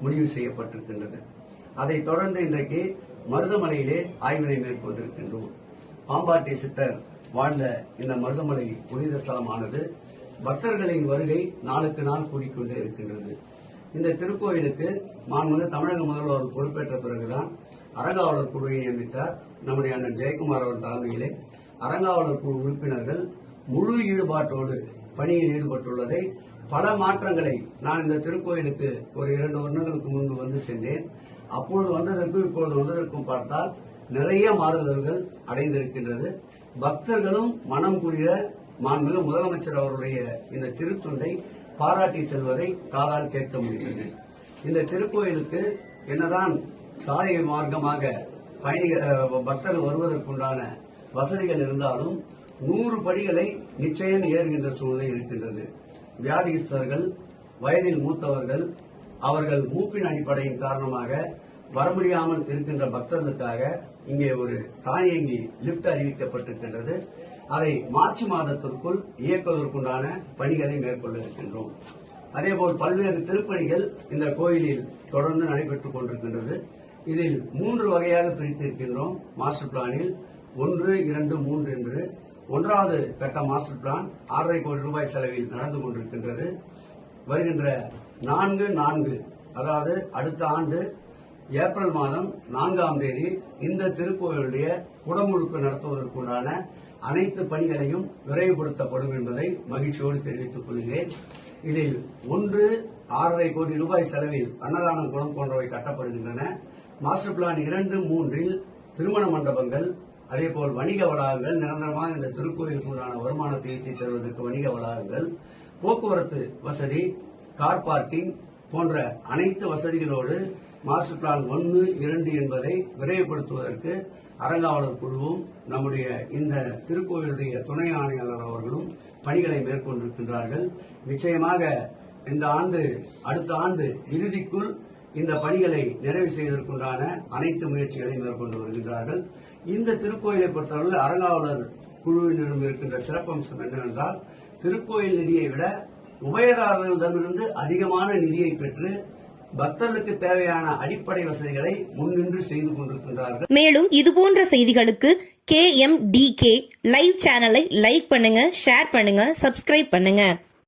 முடிவு செய்யப்பட்டிருக்கின்றது. அதைத் தொடர்ந்து இன்றைக்கு மருதமலையிலே ஆய்வினை மேற்கொண்டிருக்கின்றோம். பாம்பாட்டி சித்தர் வாழ்ந்த இந்த மருதமலை புனித ஸ்தலமானது பக்தர்களின் வருகை நாளுக்கு நாள் கூடிக்கொண்டே இருக்கின்றது. இந்த திருக்கோயிலுக்கு மாண்புமிகு தமிழக முதல்வர் பொறுப்பேற்ற பிறகுதான் அறங்காவலர் குழுவை நியமித்தார். நம்முடைய அண்ணன் ஜெயக்குமார் அவர் தலைமையிலே அறங்காவலர் குழு உறுப்பினர்கள் முழு ஈடுபாட்டோடு பணியில் ஈடுபட்டுள்ளதை பல மாற்றங்களை நான் இந்த திருக்கோயிலுக்கு ஒரு இரண்டு வருடங்களுக்கு முன்பு வந்து சென்றேன். அப்பொழுது வந்ததற்கும் இப்பொழுது வந்ததற்கும் பார்த்தால் நிறைய மாறுதல்கள் அடைந்திருக்கின்றது. பக்தர்களும் மனம் குளிர மாண்புமிகு முதலமைச்சர் அவருடைய இந்த திருத்துண்டை பாராட்டி செல்வதை காதால் கேட்க முடிகிறது. இந்த திருக்கோயிலுக்கு என்னதான் சாலை மார்க்கமாக பயணிகள் பக்தர்கள் வருவதற்குண்டான வசதிகள் இருந்தாலும் நூறு படிகளை நிச்சயம் ஏறுகின்ற சூழ்நிலை இருக்கின்றது. வியாதிஸ்தர்கள் வயதில் மூத்தவர்கள் அவர்கள் மூப்பின் அடிப்படையின் காரணமாக வர முடியாமல் இருக்கின்ற பக்தர்களுக்காக இங்கே ஒரு தானியங்கி லிப்ட் அறிவிக்கப்பட்டிருக்கின்றது. அதை மார்ச் மாதத்திற்குள் இயக்குவதற்குண்டான பணிகளை மேற்கொள்ள இருக்கின்றோம் அதேபோல் பல்வேறு திருப்பணிகள் இந்த கோயிலில் தொடர்ந்து நடைபெற்றுக் கொண்டிருக்கின்றது. இதில் மூன்று வகையாக பிரித்திருக்கின்றோம். மாஸ்டர் பிளானில் ஒன்று இரண்டு மூன்று என்று ஒன்றாவது கட்ட மாஸ்டர் பிளான் ஆறரை கோடி ரூபாய் செலவில் நடந்து கொண்டிருக்கின்றது. வருகின்ற நான்கு நான்கு அதாவது அடுத்த ஆண்டு ஏப்ரல் மாதம் நான்காம் தேதி இந்த திருக்கோயிலுடைய குடமுழுக்கு நடத்துவதற்குண்டான அனைத்து பணிகளையும் விரைவுபடுத்தப்படும் என்பதை மகிழ்ச்சியோடு தெரிவித்துக் கொள்கிறேன். இதில் ஒன்று ஆறரை கோடி ரூபாய் செலவில் அன்னதானம் குளம் போன்றவை கட்டப்படுகின்றன. மாஸ்டர் பிளான் இரண்டு மூன்றில் திருமண மண்டபங்கள் அதே போல் வணிக வளாகங்கள் நிரந்தரமாக இந்த திருக்கோயிலுக்கு உண்டான வருமானத்தை ஈட்டி தருவதற்கு வணிக வளாகங்கள் போக்குவரத்து வசதி கார் பார்க்கிங் போன்ற அனைத்து வசதிகளோடு மாஸ்டர் பிளான் ஒன்று இரண்டு என்பதை விரைவுபடுத்துவதற்கு அறங்காவலர் குழுவும் நம்முடைய இந்த திருக்கோயிலுடைய துணை ஆணையாளர் அவர்களும் பணிகளை மேற்கொண்டிருக்கின்றார்கள். நிச்சயமாக இந்த ஆண்டு அடுத்த ஆண்டு இறுதிக்குள் இந்த பணிகளை நிறைவு செய்வதற்குண்டான அனைத்து முயற்சிகளை மேற்கொண்டு வருகின்றார்கள். இந்த திருக்கோயிலை பொறுத்தவரை அறங்காவலர் குழுவினரும் இருக்கின்ற சிறப்பம்சம் என்னவென்றால் திருக்கோயில் நிதியை விட உபயதாரர்களிடமிருந்து அதிகமான நிதியை பெற்று பக்தர்களுக்கு தேவையான அடிப்படை வசதிகளை முன்னின்று செய்து கொண்டிருக்கின்றார்கள். மேலும் இதுபோன்ற செய்திகளுக்கு K M D K live சேனலை லைக் பண்ணுங்க ஷேர் பண்ணுங்க சப்ஸ்கிரைப் பண்ணுங்க.